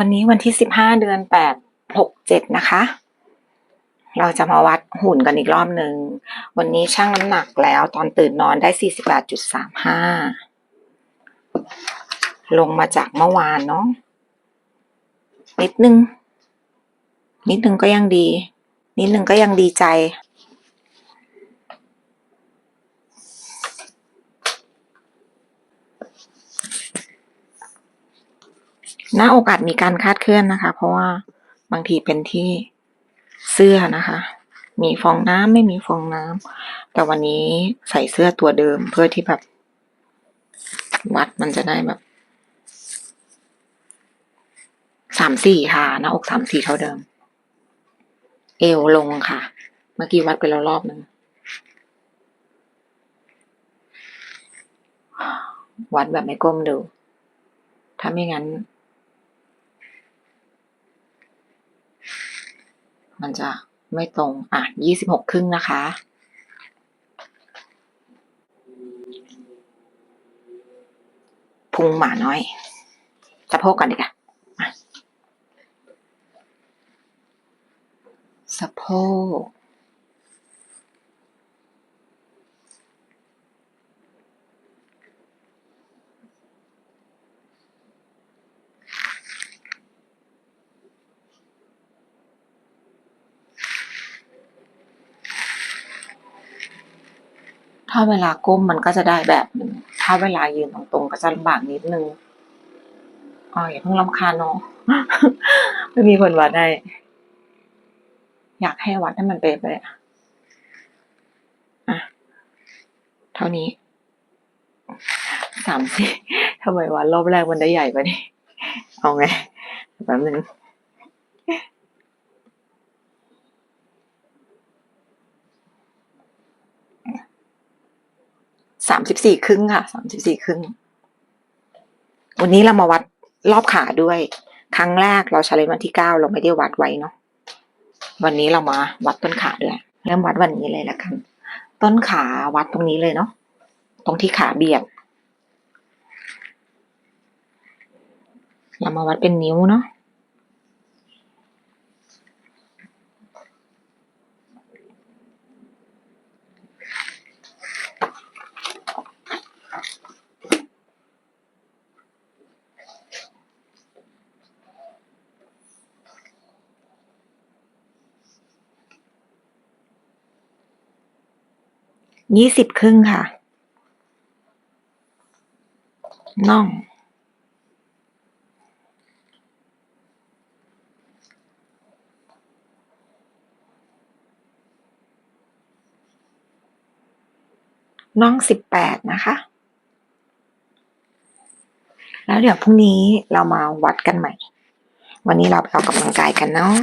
วันนี้วันที่สิบห้าเดือนแปดหกเจ็ดนะคะ เราจะมาวัดหุ่นกันอีกรอบหนึ่ง วันนี้ชั่งน้ำหนักแล้วตอนตื่นนอนได้สี่สิบแปดจุดสามห้าลงมาจากเมื่อวานเนาะนิดนึง นิดนึงก็ยังดี นิดนึงก็ยังดีใจ หน้าอกอาจมีการคาดเคลื่อนนะคะ เพราะว่าบางทีเป็นที่เสื้อนะคะ มีฟองน้ำไม่มีฟองน้ำแต่วันนี้ใส่เสื้อตัวเดิมเพื่อที่แบบวัดมันจะได้แบบสามสี่ค่ะ หน้าอกสามสี่เท่าเดิม เอวลงค่ะ เมื่อกี้วัดไปแล้วรอบหนึ่งวัดแบบไม่ก้มดู ถ้าไม่งั้น มันจะไม่ตรง อะยี่สิบหกครึ่งนะคะ พุงหมาน้อยสะโพกกันดีกว่ามาสะโพก ถ้าเวลาก้มมันก็จะได้แบบหนึ่งถ้าเวลายืนตรงๆก็จะลำบากนิดนึงอ๋ออย่าเพิ่งรำคาญเนาะไม่มีคนวัดได้ อยากให้วัดให้มันเป็นไปเลยอะอะ เท่านี้สามสี่ทำไมวัดรอบแรกมันได้ใหญ่กว่านี้ เอาไงแป๊บนึง สามสิบสี่ครึ่งค่ะสามสิบสี่ครึ่ง วันนี้เรามาวัดรอบขาด้วย ครั้งแรกเราใช้เลนวันที่เก้าเราไม่ได้วัดไว้เนาะวันนี้เรามาวัดต้นขาด้วยเริ่มวัดวันนี้เลยละกัน ต้นขาวัดตรงนี้เลยเนาะตรงที่ขาเบียดเรามาวัดเป็นนิ้วเนาะ ยี่สิบครึ่งค่ะ น่อง น่องสิบแปดนะคะ แล้วเดี๋ยวพรุ่งนี้เรามาวัดกันใหม่ วันนี้เราไปออกกำลังกายกันเนาะ